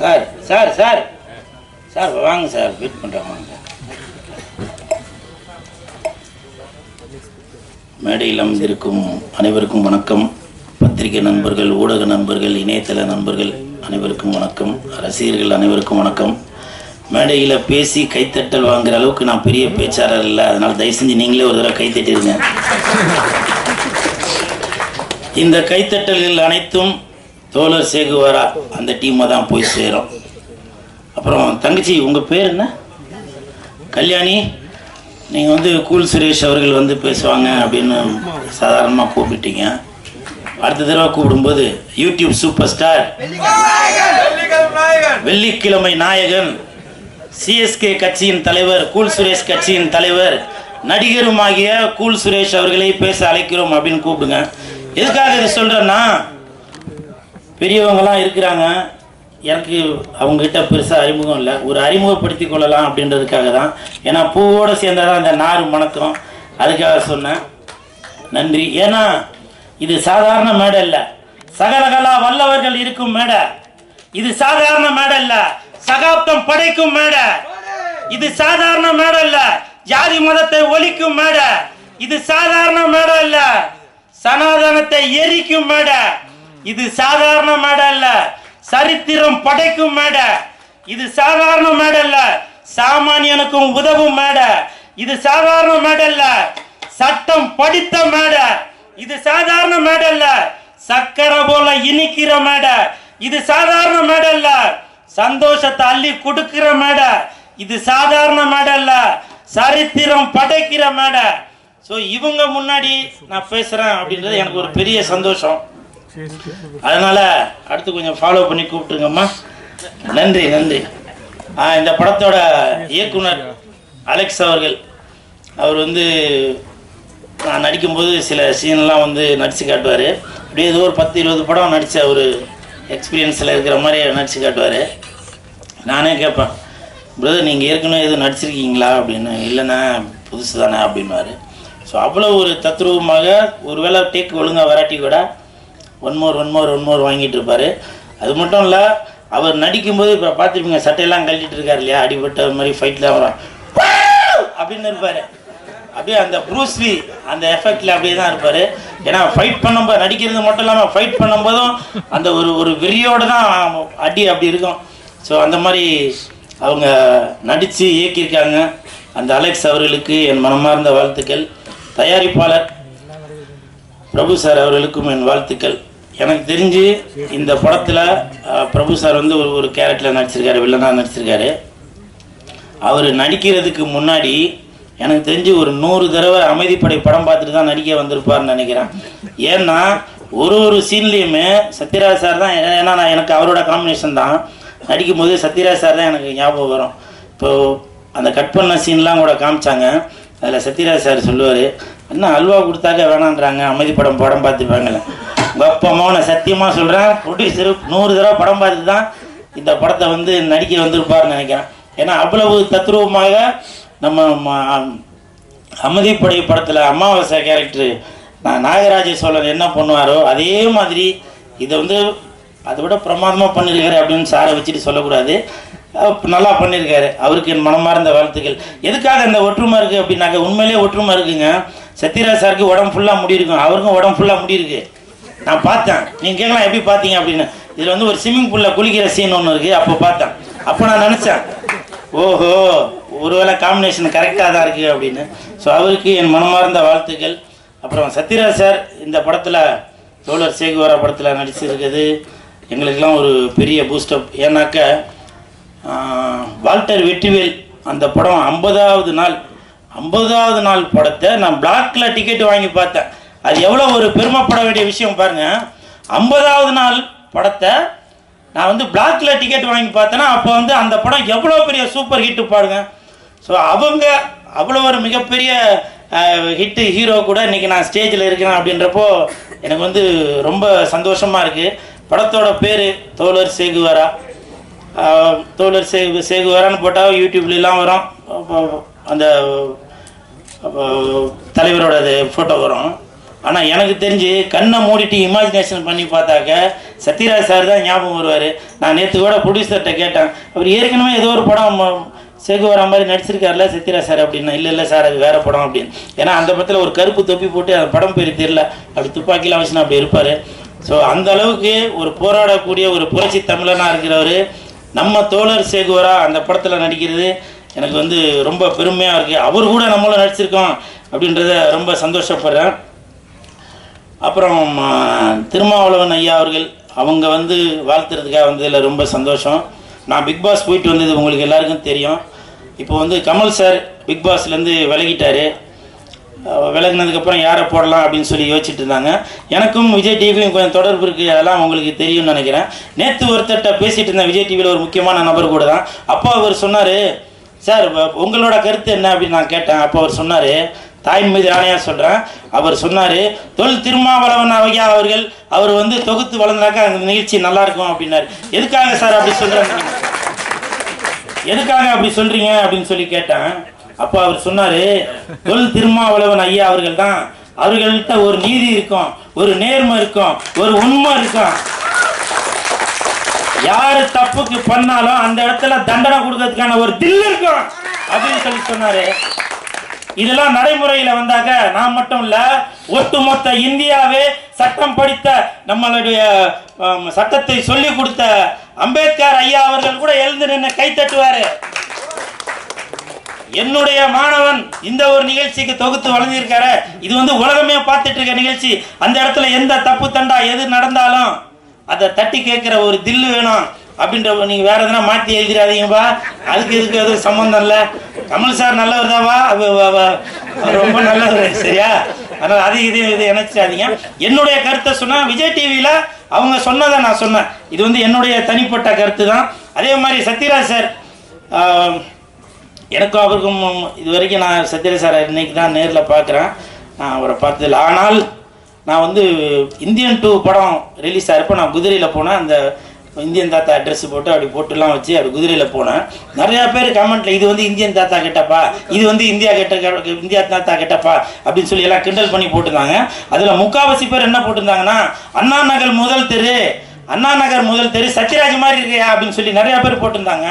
Sir sir sir. Sir வாங்க sir. Wait பண்ணுறேன் வாங்க சார். மேடையில் அமர்ந்திருக்கும் அனைவருக்கும் வணக்கம். பத்திரிகை நண்பர்கள் ஊடக நண்பர்கள் இணையதள நண்பர்கள் அனைவருக்கும் வணக்கம். ரசிகர்கள் அனைவருக்கும் வணக்கம். மேடையில் பேசி கைத்தட்டல் வாங்குற அளவுக்கு நான் பெரிய பேச்சாளர் இல்லை. அதனால் தயவு செஞ்சு நீங்களே ஒரு தடவை கைத்தட்டிருங்க. இந்த கைத்தட்டல்கள் அனைத்தும் தோழர் சேகுவாரா அந்த டீமை தான் போய் சேரும். அப்புறம் தங்கச்சி உங்கள் பேர் என்ன? கல்யாணி நீங்கள் வந்து கூல் சுரேஷ் அவர்கள் வந்து பேசுவாங்க அப்படின்னு சாதாரணமாக கூப்பிட்டீங்க. அடுத்த தடவை கூப்பிடும்போது யூடியூப் சூப்பர் ஸ்டார் வெள்ளிக்கிழமை நாயகன் சிஎஸ்கே கட்சியின் தலைவர் கூல் சுரேஷ் கட்சியின் தலைவர் நடிகருமாகிய கூல் சுரேஷ் அவர்களை பேச அழைக்கிறோம் அப்படின்னு கூப்பிடுங்க. எதுக்காக இதை சொல்கிறேன்னா பெரியவங்களாம் இருக்கிறாங்க. எனக்கு அவங்ககிட்ட பெருசாக அறிமுகம் இல்லை. ஒரு அறிமுகப்படுத்தி கொள்ளலாம் அப்படின்றதுக்காக தான். ஏன்னா பூவோடு சேர்ந்தாதான் அந்த நார் மணக்கும். அதுக்காக சொன்னேன். நன்றி. ஏன்னா இது சாதாரண மேடை இல்லை. சகலகலா வல்லவர்கள் இருக்கும் மேடை. இது சாதாரண மேடை இல்ல. சகாப்தம் படைக்கும் மேடை. இது சாதாரண மேடை இல்ல. ஜாதி மதத்தை ஒழிக்கும் மேடை. இது சாதாரண மேடை இல்ல. சனாதனத்தை எரிக்கும் மேடை. இது சாதாரண மேடை இல்ல சரித்திரம் படைக்கும் மேடை. இது சாதாரண மேடை இல்ல சாமானியனுக்கும் உதவும் மேடை. இது சாதாரண மேடை இல்ல சட்டம் படித்த மேடை. இது சாதாரண மேடை இல்ல சக்கரை போல இனிக்கிற மேடை. இது சாதாரண மேடை இல்ல சந்தோஷத்தை அள்ளி கொடுக்கிற மேடை. இது சாதாரண மேடை இல்ல சரித்திரம் படைக்கிற மேடை. ஸோ இவங்க முன்னாடி நான் பேசுறேன் அப்படின்றது எனக்கு ஒரு பெரிய சந்தோஷம். அதனால அடுத்து கொஞ்சம் ஃபாலோ பண்ணி கூப்பிட்டுருங்கம்மா நன்றி நன்றி. இந்த படத்தோட இயக்குனர் அலெக்ஸ் அவர்கள் அவர் வந்து நான் நடிக்கும்போது சில சீன்லாம் வந்து நடித்து காட்டுவார். அப்படியே ஏதோ ஒரு பத்து இருபது படம் நடித்த ஒரு எக்ஸ்பீரியன்ஸில் இருக்கிற மாதிரி நடித்து காட்டுவார். நானே கேட்பேன் பிரதர் நீங்கள் ஏற்கனவே எதுவும் நடிச்சிருக்கீங்களா? அப்படின்னு இல்லைண்ணா புதுசு தானே அப்படின்வார் ஸோ அவ்வளோ ஒரு தத்ரூபமாக ஒருவேளை டேக் ஒழுங்காக வராட்டி கூட one more one more one more வாங்கிட்டு இருப்பாரு. அது மட்டும் இல்லை அவர் நடிக்கும்போது இப்போ பார்த்துருப்பீங்க சட்டையெல்லாம் கழட்டிட்டு இருக்காரு இல்லையா? அடிபட்ட மாதிரி ஃபைட்டில் வரும். அப்படின்னு இருப்பார். அப்படியே அந்த ப்ரூஸ்லி அந்த எஃபெக்டில் அப்படியே தான் இருப்பார். ஏன்னா ஃபைட் பண்ணும்போது நடிக்கிறது மட்டும் இல்லாமல் ஃபைட் பண்ணும்போதும் அந்த ஒரு ஒரு வெறியோடு தான் அடி அப்படி இருக்கும். ஸோ அந்த மாதிரி அவங்க நடித்து இயக்கியிருக்காங்க. அந்த அலெக்ஸ் அவர்களுக்கு என் மனமார்ந்த வாழ்த்துக்கள். தயாரிப்பாளர் பிரபு சார் அவர்களுக்கும் என் வாழ்த்துக்கள். எனக்கு தெரிஞ்சு இந்த படத்தில் பிரபு சார் வந்து ஒரு ஒரு கேரக்டரில் நடிச்சிருக்காரு வில்லனாக நடிச்சிருக்காரு. அவர் நடிக்கிறதுக்கு முன்னாடி எனக்கு தெரிஞ்சு ஒரு நூறு தடவை அமைதிப்படை படம் பார்த்துட்டு தான் நடிக்க வந்திருப்பார்னு நினைக்கிறேன். ஏன்னா ஒரு ஒரு சீன்லேயுமே சத்யராஜ் சார் தான் ஏன்னா நான் எனக்கு அவரோட காம்பினேஷன் தான். நடிக்கும் போது சத்யராஜ் சார் தான் எனக்கு ஞாபகம் வரும். இப்போது அந்த கட் பண்ண சீன்லாம் கூட காமிச்சாங்க. அதில் சத்யராஜ் சார் சொல்லுவார் என்ன அல்வா கொடுத்தாக்க வேணான்றாங்க அமைதி படம் படம் பார்த்துருப்பாங்கல்ல உங்கள் அப்பா சத்தியமாக சொல்கிறேன் ப்ரொடியூசர் நூறு தடவை படம் பார்த்து தான் இந்த படத்தை வந்து நடிக்க வந்திருப்பார்னு நினைக்கிறேன். ஏன்னா அவ்வளவு தத்ரூபமாக நம்ம அமைதிப்படை அமதிப்படை படத்தில் அமாவாசை கேரக்டர் நான் நாகராஜ சோழன் என்ன பண்ணுவாரோ அதே மாதிரி இதை வந்து அதை விட பிரமாதமாக பண்ணியிருக்காரு அப்படின்னு சாரை வச்சுட்டு சொல்லக்கூடாது. நல்லா பண்ணியிருக்காரு. அவருக்கு என் மனமார்ந்த வாழ்த்துக்கள். எதுக்காக இந்த ஒற்றுமை இருக்குது அப்படின்னாக்க உண்மையிலேயே ஒற்றுமை இருக்குங்க. சத்யராஜ் சாருக்கு உடம்பு ஃபுல்லாக முடி இருக்கும். அவருக்கும் உடம்பு ஃபுல்லாக முடியிருக்கு நான் பார்த்தேன். நீங்கள் கேட்கலாம் எப்படி பார்த்தீங்க அப்படின்னு. இதில் வந்து ஒரு ஸ்விம்மிங் பூலில் குளிக்கிற சீன் ஒன்று இருக்குது அப்போ பார்த்தேன். அப்போ நான் நினச்சேன் ஓஹோ ஒருவேளை காம்பினேஷன் கரெக்டாக தான் இருக்குது அப்படின்னு. ஸோ அவருக்கு என் மனமார்ந்த வாழ்த்துக்கள். அப்புறம் சத்யராஜ் சார் இந்த படத்தில் தோழர் சேகுவாரா படத்தில் நடிச்சிருக்குது. எங்களுக்கெல்லாம் ஒரு பெரிய பூஸ்டப் ஏன்னாக்க வால்டர் வெற்றிவேல் அந்த படம் ஐம்பதாவது நாள் ஐம்பதாவது நாள் படத்தை நான் பிளாக்கில் டிக்கெட் வாங்கி பார்த்தேன். அது எவ்வளோ ஒரு பெருமைப்பட வேண்டிய விஷயம் பாருங்க. ஐம்பதாவது நாள் படத்தை நான் வந்து பிளாக்ல டிக்கெட் வாங்கி பார்த்தேன்னா அப்போ வந்து அந்த படம் எவ்வளோ பெரிய சூப்பர் ஹிட்டு பாருங்க. ஸோ அவங்க அவ்வளோ ஒரு மிகப்பெரிய ஹிட்டு ஹீரோ கூட இன்றைக்கி நான் ஸ்டேஜில் இருக்கிறேன் அப்படின்றப்போ எனக்கு வந்து ரொம்ப சந்தோஷமாக இருக்குது படத்தோட பேர் தோழர் சேகுவரா. தோழர் சேகு சேகுவரான்னு போட்டால் யூடியூப்லலாம் வரும். அந்த தலைவரோட ஃபோட்டோ வரும். ஆனால் எனக்கு தெரிஞ்சு கண்ணை மூடிட்டு இமேஜினேஷன் பண்ணி பார்த்தாக்க சத்யராஜ் சார் தான் ஞாபகம் வருவார். நான் நேற்று கூட ப்ரொடியூசர்கிட்ட கேட்டேன். அவர் ஏற்கனவே ஏதோ ஒரு படம் ம- சேகு வர மாதிரி நடிச்சிருக்காருல சத்யராஜ் சார் அப்படின்னா. இல்லை இல்லை சார் அது வேறு படம் அப்படின்னு. ஏன்னா அந்த படத்தில் ஒரு கருப்பு தொப்பி போட்டு அந்த படம் பேர் தெரியல. அப்படி துப்பாக்கிலாம் வச்சுனா அப்படி இருப்பார். ஸோ அந்த அளவுக்கு ஒரு போராடக்கூடிய ஒரு புரட்சி தமிழனாக இருக்கிறவர். நம்ம தோழர் சேகுவரா அந்த படத்தில் நடிக்கிறது எனக்கு வந்து ரொம்ப பெருமையாக இருக்குது அவர் கூட நம்மளும் நடிச்சிருக்கோம் அப்படின்றத ரொம்ப சந்தோஷப்படுறேன். அப்புறம் திருமாவளவன் ஐயா அவர்கள் அவங்க வந்து வாழ்த்துறதுக்காக வந்ததில் ரொம்ப சந்தோஷம். நான் பிக் பாஸ் போயிட்டு வந்தது உங்களுக்கு எல்லாருக்கும் தெரியும். இப்போ வந்து கமல் சார் பிக் பாஸ்லேருந்து விலகிட்டார். விலகினதுக்கப்புறம் யாரை போடலாம் அப்படின்னு சொல்லி யோசிச்சுட்டு இருந்தாங்க. எனக்கும் விஜய் டிவியும் கொஞ்சம் தொடர்பு இருக்குது அதெல்லாம் உங்களுக்கு தெரியும்னு நினைக்கிறேன். நேற்று ஒருத்தர்கிட்ட பேசிகிட்டு இருந்தேன். விஜய் டிவியில் ஒரு முக்கியமான நபர் கூட தான். அப்போ அவர் சொன்னார் சார் உங்களோட கருத்து என்ன? அப்படின்னு நான் கேட்டேன். அப்போ அவர் சொன்னார் தாயின் மீது ஆணையாக சொல்கிறேன் அவர் சொன்னார் தொல் திருமாவளவன் ஐயா அவர்கள் அவர் வந்து தொகுத்து வளர்ந்தாக்கா அந்த நிகழ்ச்சி நல்லா இருக்கும் அப்படின்னாரு. எதுக்காக சார் அப்படி சொல்கிறாங்க எதுக்காக அப்படி சொல்றீங்க அப்படின்னு சொல்லி கேட்டேன். அப்போ அவர் சொன்னாரு தொல் திருமாவளவன் ஐயா அவர்கள் தான் அவர்கள்ட்ட ஒரு நீதி இருக்கும் ஒரு நேர்மை இருக்கும் ஒரு உண்மை இருக்கும். யாரு தப்புக்கு பண்ணாலும் அந்த இடத்துல தண்டனை கொடுக்கறதுக்கான ஒரு தில் இருக்கும். அப்படின்னு சொல்லி சொன்னாரு. இதெல்லாம் நடைமுறையில வந்தாக்க நான் மட்டும் இல்ல ஒட்டுமொத்த இந்தியாவே சட்டம் படித்த நம்மளுடைய சட்டத்தை சொல்லி கொடுத்த அம்பேத்கர் ஐயா அவர்கள் கூட எழுந்து நின்று கை தட்டுவாரு. என்னுடைய மாணவன் இந்த ஒரு நிகழ்ச்சிக்கு தொகுத்து வழங்கியிருக்காரு. இது வந்து உலகமே பார்த்துட்டு இருக்க நிகழ்ச்சி. அந்த இடத்துல எந்த தப்பு தண்டா எது நடந்தாலும் அதை தட்டி கேட்கிற ஒரு தில்லு வேணும். அப்படின்ற நீங்க வேற எதனா மாற்றி எழுதிடாதீங்கப்பா. அதுக்கு இதுக்கு எதுவும் சம்மந்தம் இல்லை. கமல் சார் நல்லவர் தான்வா ரொம்ப நல்லவர் சரியா? அதனால அது இது இது நினைச்சாதீங்க என்னுடைய கருத்தை சொன்னா விஜய் டிவியில அவங்க சொன்னதை நான் சொன்னேன். இது வந்து என்னுடைய தனிப்பட்ட கருத்து தான். அதே மாதிரி சத்யராஜ் சார் எனக்கும் அவருக்கும் இது வரைக்கும் நான் சத்யராஜ் சார் இன்னைக்கு தான் நேரில் பார்க்குறேன் நான் அவரை பார்த்ததில்ல. ஆனால் நான் வந்து இந்தியன் டூ படம் ரிலீஸ் ஆகிறப்போ நான் குதிரையில் போனேன். அந்த இந்தியன் தாத்தா ட்ரெஸ் போட்டு அப்படி போட்டுலாம் வச்சு அப்படி குதிரையில் போனேன். நிறையா பேர் கமெண்ட்டில் இது வந்து இந்தியன் தாத்தா கெட்டப்பா? இது வந்து இந்தியா கெட்ட இந்தியா தாத்தா கெட்டப்பா? அப்படின்னு சொல்லி எல்லாம் கிண்டல் பண்ணி போட்டிருந்தாங்க. அதில் முக்காவாசி பேர் என்ன போட்டிருந்தாங்கன்னா அண்ணா நகர் முதல் தெரு அண்ணா நகர் முதல் தெரு சத்யராஜ் மாதிரி இருக்கியா? அப்படின்னு சொல்லி நிறையா பேர் போட்டிருந்தாங்க.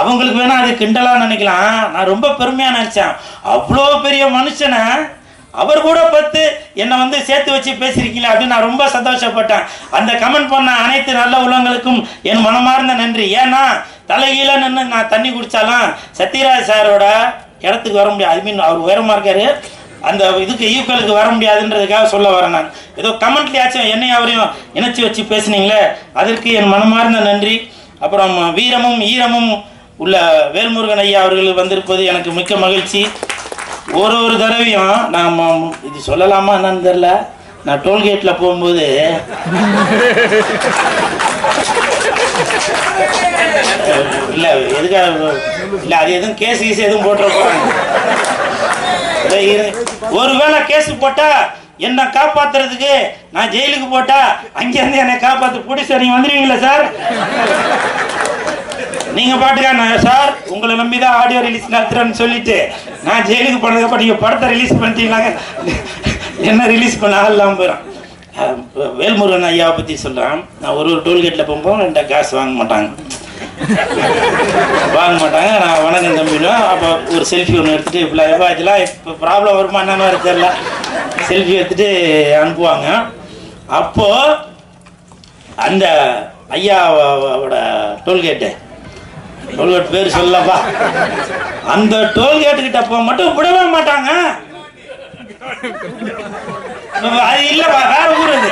அவங்களுக்கு வேணா அது கிண்டலாக நினைக்கலாம். நான் ரொம்ப பெருமையாக நினச்சேன். அவ்வளோ பெரிய மனுஷனை அவர் கூட பார்த்து என்னை வந்து சேர்த்து வச்சு பேசியிருக்கீங்களே அப்படின்னு நான் ரொம்ப சந்தோஷப்பட்டேன். அந்த கமெண்ட் பண்ண அனைத்து நல்ல உள்ளவங்களுக்கும் என் மனமார்ந்த நன்றி. ஏன்னா தலைகீழ நின்று நான் தண்ணி குடித்தாலும் சத்யராஜ் சாரோட இடத்துக்கு வர முடியாது. ஐ மீன் அவர் உயரமாக இருக்காரு. அந்த இதுக்கு ஈக்குவலுக்கு வர முடியாதுன்றதுக்காக சொல்ல வரேன் நான். ஏதோ கமெண்ட்லேயாச்சும் என்னையும் அவரையும் இணைச்சி வச்சு பேசுனீங்களே அதற்கு என் மனமார்ந்த நன்றி. அப்புறம் வீரமும் ஈரமும் உள்ள வேல்முருகன் ஐயா அவர்கள் வந்திருப்பது எனக்கு மிக்க மகிழ்ச்சி. ஒரு ஒரு தடவையும் நான் இது சொல்லலாமா என்னன்னு தெரில நான் டோல்கேட்டில் போகும்போது இல்லை எதுக்காக இல்லை அது எதுவும் கேஸ் கீஸ் எதுவும் போட்டுற போகிறாங்க ஒருவேளை கேஸ் போட்டால் என்னை காப்பாத்துறதுக்கு நான் ஜெயிலுக்கு போட்டா அங்கேருந்து என்னை காப்பாத்து பிடிச்ச நீங்க வந்துடுவீங்களா சார் நீங்க பாட்டுக்கா நான் சார் உங்களை நம்பி தான் ஆடியோ ரிலீஸ் நடத்துறேன்னு சொல்லிட்டு நான் ஜெயிலுக்கு போனதுக்கப்புறம் நீங்கள் படத்தை ரிலீஸ் பண்ணிட்டீங்களாங்க? என்ன ரிலீஸ் பண்ண ஆள் இல்லாமல் போயிடும். வேல்முருகன் ஐயாவை பற்றி சொல்கிறேன் நான் ஒரு ஒரு டோல்கேட்டில் போகும்போது ரெண்டா காசு வாங்க மாட்டாங்க. வாங்க மாட்டாங்க. நான் வணக்கம் தம்பிடுவேன் அப்போ ஒரு செல்ஃபி ஒன்று எடுத்துகிட்டு இப்படி எப்போ இதெல்லாம் இப்போ ப்ராப்ளம் வருமா? என்னன்னு தெரில செல்ஃபி எடுத்துகிட்டு அனுப்புவாங்க. அப்போது அந்த ஐயாவோட டோல்கேட்டு டோல்கேட் பேர் சொல்லப்பா. அந்த டோல்கேட்டு கிட்ட போக மட்டும் விடவே மாட்டாங்க. அது இல்லப்பா வேற ஊர் அது.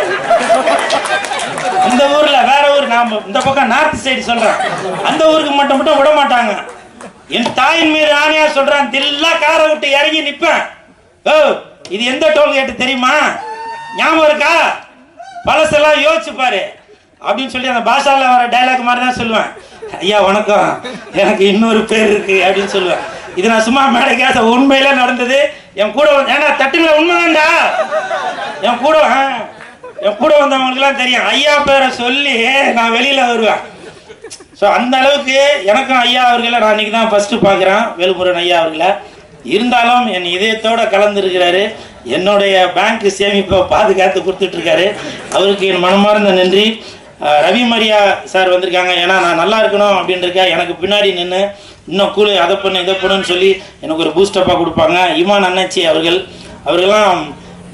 இந்த ஊர்ல வேற ஊர் நாம இந்த பக்கம் நார்த் சைடு சொல்றேன். அந்த ஊருக்கு மட்டும் மட்டும் விட மாட்டாங்க. என் தாயின் மீது ஆணையா சொல்றான் தில்லா காரை விட்டு இறங்கி நிப்பேன். ஓ இது எந்த டோல்கேட் தெரியுமா? ஞாபகம் இருக்கா? பழசெல்லாம் யோசிச்சு பாரு. அப்படின்னு சொல்லி அந்த பாஷாவில் வர டைலாக் மாதிரி தான் சொல்லுவேன். ஐயா வணக்கம். எனக்கு இன்னொரு பேர் இருக்கு அப்படின்னு சொல்லுவேன். இது நான் சும்மா மேடை கேச உண்மையில நடந்தது. என் கூட ஏன்னா தட்டுங்கள உண்மைதான்டா? என் கூட என் கூட வந்தவங்களுக்குலாம் தெரியும். ஐயா பேரை சொல்லி நான் வெளியில் வருவேன். ஸோ அந்த அளவுக்கு எனக்கும் ஐயா அவர்களை நான் இன்னைக்கு தான் ஃபஸ்ட்டு பார்க்குறேன். வேலுமுருகன் ஐயா அவர்களை. இருந்தாலும் என் இதயத்தோடு கலந்துருக்கிறாரு. என்னுடைய பேங்க் சேமிப்பை பாதுகாத்து கொடுத்துட்ருக்காரு அவருக்கு என் மனமார்ந்த நன்றி. ரவி மரியா சார் வந்திருக்காங்க. ஏன்னா நான் நல்லா இருக்கணும் அப்படின்றக்கா எனக்கு பின்னாடி நின்று இன்னும் கூலு அதை பண்ணு இதை பண்ணுன்னு சொல்லி எனக்கு ஒரு பூஸ்டப்பாக கொடுப்பாங்க. இமான் அண்ணாச்சி அவர்கள் அவர்கள்லாம்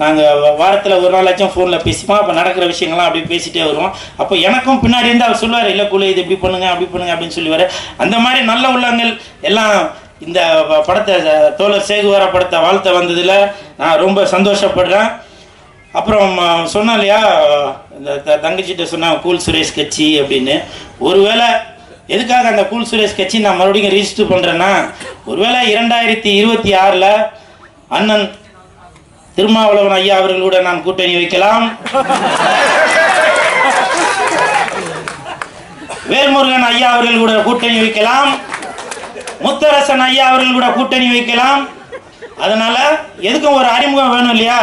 நாங்கள் வாரத்தில் ஒரு நாளாச்சும் ஃபோனில் பேசிப்போம். அப்போ நடக்கிற விஷயங்கள்லாம் அப்படியே பேசிகிட்டே வருவோம். அப்போ எனக்கும் பின்னாடி இருந்து அவர் சொல்லுவார் இல்லை குழு இது இப்படி பண்ணுங்க அப்படி பண்ணுங்க அப்படின்னு சொல்லுவார். அந்த மாதிரி நல்ல உள்ளங்கள் எல்லாம் இந்த படத்தை தோழர் சேகுவாரா படத்தை வாழ்த்த வந்ததில் நான் ரொம்ப சந்தோஷப்படுறேன். அப்புறம் சொன்னா சொன்னேன் இல்லையா இந்த த- தங்கச்சிட்ட சொன்னேன் கூல் சுரேஷ் கட்சி அப்படின்னு. ஒருவேளை எதுக்காக அந்த கூல் சுரேஷ் கட்சி நான் மறுபடியும் ரிஜிஸ்டர் பண்ணுறேன்னா ஒருவேளை இரண்டாயிரத்தி இருபத்தி ஆறில் அண்ணன் திருமாவளவன் ஐயா அவர்களோட நான் கூட்டணி வைக்கலாம். வேல்முருகன் ஐயா அவர்கள் கூட கூட்டணி வைக்கலாம். முத்தரசன் ஐயா அவர்கள் கூட கூட்டணி வைக்கலாம். அதனால எதுக்கும் ஒரு அறிமுகம் வேணும் இல்லையா?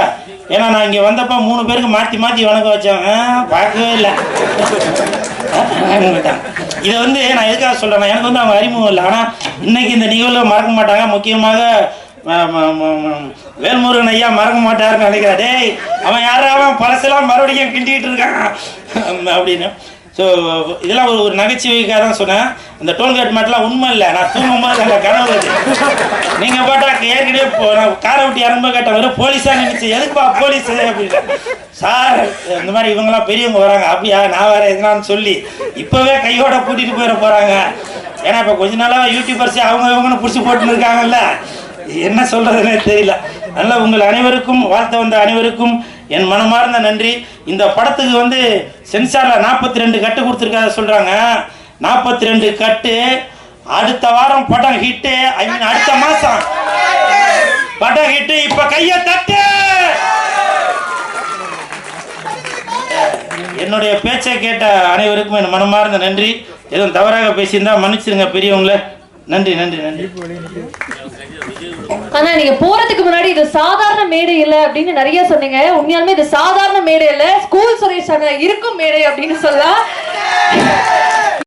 ஏன்னா நான் இங்கே வந்தப்ப மூணு பேருக்கு மாற்றி மாற்றி வணக்கம் வச்சேன். பார்க்கவே இல்லை. இதை வந்து நான் எதுக்காக சொல்கிறேன் எனக்கு வந்து அவங்க அறிமுகம் இல்லை. ஆனால் இன்னைக்கு இந்த நிகழ்வில் மறக்க மாட்டாங்க. முக்கியமாக வேல்முருகன் ஐயா மறக்க மாட்டாருன்னு நினைக்கிறேன். டேய் அவன் யாராவது அவன் பழசெல்லாம் மறுபடியும் கிண்டிட்டு இருக்கான். அப்படின்னு. ஸோ இதெல்லாம் ஒரு ஒரு நகைச்சுவைக்காக தான் சொன்னேன். அந்த டோல்கேட் மாட்டெலாம் உண்மை இல்லை. நான் தூங்கும் போது அந்த கனவு நீங்கள் பாட்டா ஏற்கனவே போ நான் காரை விட்டு இறங்கும்போது கேட்டேன் வெறும் போலீஸாக நினச்சி எதுக்குப்பா போலீஸ்? அப்படின்னு. சார் இந்த மாதிரி இவங்கெல்லாம் பெரியவங்க வராங்க. அப்படியா? நான் வேறு எதுனான்னு சொல்லி. இப்போவே கையோட கூட்டிகிட்டு போயிட போகிறாங்க ஏன்னா இப்போ கொஞ்ச நாளாக யூடியூபர்ஸே அவங்க இவங்கன்னு பிடிச்சி போட்டுன்னு இருக்காங்கல்ல. என்ன சொல்கிறதுனே தெரியல. அதனால் உங்கள் அனைவருக்கும் வாழ்த்த வந்த அனைவருக்கும் என் மனமார்ந்த நன்றி. இந்த படத்துக்கு வந்து சென்சாரில் நாற்பத்தி ரெண்டு கட்டு கொடுத்துருக்காத சொல்கிறாங்க நாற்பத்தி ரெண்டு கட்டு. அடுத்த வாரம் படம் ஹிட்டு ஐ மீன் அடுத்த மாதம் படம் ஹிட்டு இப்போ கையை தட்டு. என்னுடைய பேச்சை கேட்ட அனைவருக்கும் என் மனமார்ந்த நன்றி. எதுவும் தவறாக பேசியிருந்தா மன்னிச்சிருங்க பெரியவங்கள. நன்றி நன்றி நன்றி. ஆனா நீங்க போறதுக்கு முன்னாடி இது சாதாரண மேடை இல்ல அப்படின்னு நிறைய சொன்னீங்க. உண்மையாலுமே இது சாதாரண மேடை இல்ல. ஸ்கூல் சுரேஷ் இருக்கும் மேடை அப்படின்னு சொல்லலாம்.